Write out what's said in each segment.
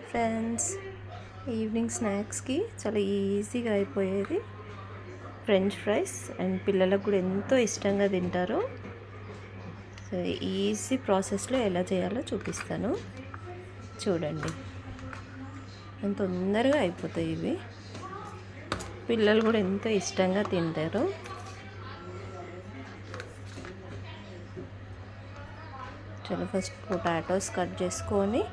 Friends evening స్నాక్స్కి చాలా ఈజీగా అయిపోయేది. ఫ్రెంచ్ ఫ్రైస్ అండ్ పిల్లలకు కూడా ఎంతో ఇష్టంగా తింటారు. సో ఈజీ ప్రాసెస్లో ఎలా చేయాలో చూపిస్తాను. చూడండి. ఎంత తొందరగా అయిపోతాయి ఇవి. పిల్లలు కూడా ఎంతో ఇష్టంగా తింటారు. చాలా ఫస్ట్ పొటాటోస్ కట్ చేసుకొని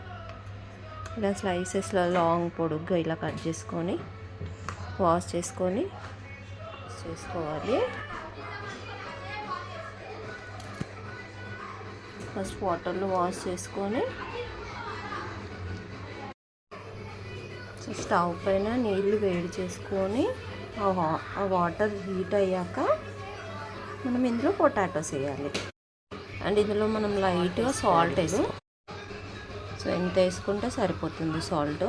ఇలా స్లైసెస్లో లాంగ్ పొడుగ్గా ఇలా కట్ చేసుకొని వాష్ చేసుకొని చేసుకోవాలి. ఫస్ట్ వాటర్లో వాష్ చేసుకొని సో స్టవ్ పైన నీళ్ళు వేడి చేసుకొని ఆ వాటర్ హీట్ అయ్యాక మనం ఇందులో పొటాటోస్ వేయాలి. అండ్ ఇందులో మనం లైట్గా సాల్ట్ వేసి సో ఎంత వేసుకుంటే సరిపోతుంది సాల్ట్.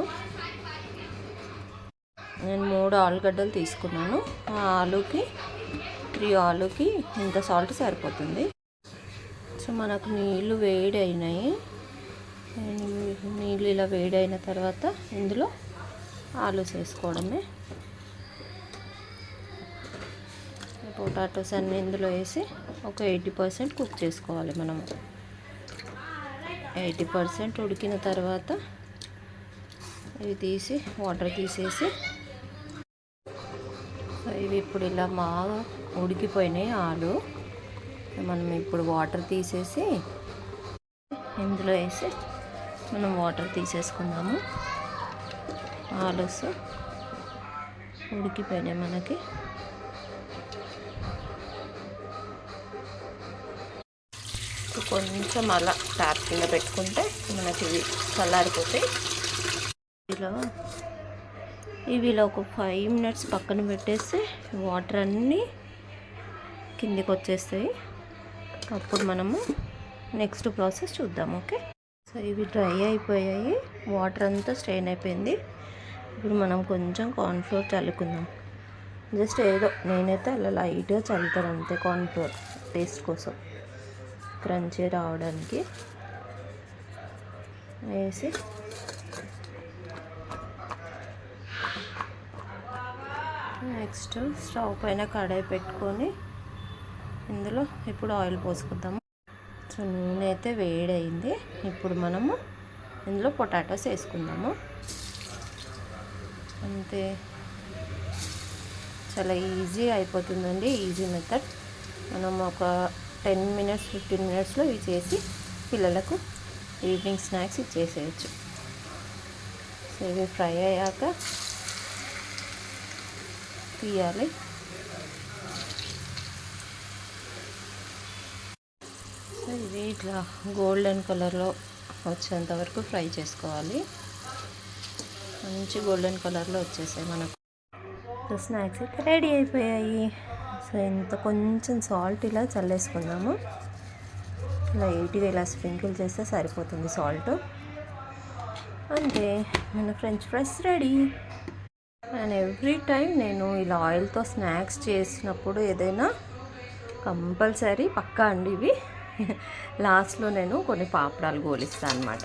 నేను మూడు ఆలుగడ్డలు తీసుకున్నాను. ఆ ఆలుకి త్రీ ఆలుకి ఇంత సాల్ట్ సరిపోతుంది. సో మనకు నీళ్ళు వేడి అయినాయి నీళ్ళు ఇలా వేడి అయిన తర్వాత ఇందులో ఆలు వేసుకోవడమే పొటాటోస్ అన్నీ ఇందులో వేసి ఒక ఎయిటీ పర్సెంట్ కుక్ చేసుకోవాలి మనం ఎయిటీ పర్సెంట్ ఉడికిన తర్వాత ఇవి తీసి వాటర్ తీసేసి. సో ఇవి ఇప్పుడు ఇలా బాగా ఉడికిపోయినాయి ఆలు. మనం ఇప్పుడు వాటర్ తీసేసి ఇందులో వేసి మనం వాటర్ తీసేసుకుందాము. ఆలుస్ ఉడికిపోయినాయి మనకి. కొంచెం అలా ట్యాప్ కింద పెట్టుకుంటే మనకి ఇవి చల్లారిపోతాయి. ఇలా ఇవి ఇలా ఒక ఫైవ్ మినిట్స్ పక్కన పెట్టేస్తే వాటర్ అన్నీ కిందికి వచ్చేస్తాయి. అప్పుడు మనము నెక్స్ట్ ప్రాసెస్ చూద్దాం ఓకే సో ఇవి డ్రై అయిపోయాయి. వాటర్ అంతా స్ట్రెయిన్ అయిపోయింది. ఇప్పుడు మనం కొంచెం కార్న్ఫ్లోర్ చల్లుకుందాం. జస్ట్ ఏదో నేనైతే అలా లైట్గా చల్లుతాను అంతే కార్న్ఫ్లోర్ టేస్ట్ కోసం. క్రంచీ రావడానికి వేసి నెక్స్ట్ స్టవ్ పైన కడాయి పెట్టుకొని ఇందులో ఇప్పుడు ఆయిల్ పోసుకుందాము సో నూనె అయితే వేడైంది ఇప్పుడు మనము ఇందులో పొటాటోస్ వేసుకుందాము. అంతే. చాలా ఈజీ అయిపోతుందండి. Easy method. మనం ఒక టెన్ మినిట్స్ ఫిఫ్టీన్ మినిట్స్లో ఇవి చేసి పిల్లలకు ఈవినింగ్ స్నాక్స్ ఇచ్చేసేయచ్చు. సో ఇవి ఫ్రై అయ్యాక తీయాలి. సో ఇవి ఇట్లా గోల్డెన్ కలర్లో వచ్చేంత వరకు ఫ్రై చేసుకోవాలి. మంచి గోల్డెన్ కలర్లో వచ్చేసాయి మనకు. స్నాక్స్ అయితే రెడీ అయిపోయాయి. సో ఎంత కొంచెం సాల్ట్ ఇలా చల్లేసుకుందాము. లైట్గా ఇలా స్ప్రింకిల్ చేస్తే సరిపోతుంది సాల్ట్. అంతే మన French fries ready. And every time నేను ఇలా ఆయిల్తో స్నాక్స్ చేసినప్పుడు ఏదైనా కంపల్సరీ పక్కా అండి ఇవి. లాస్ట్లో నేను కొన్ని పాపడాలు గోలిస్తాను అనమాట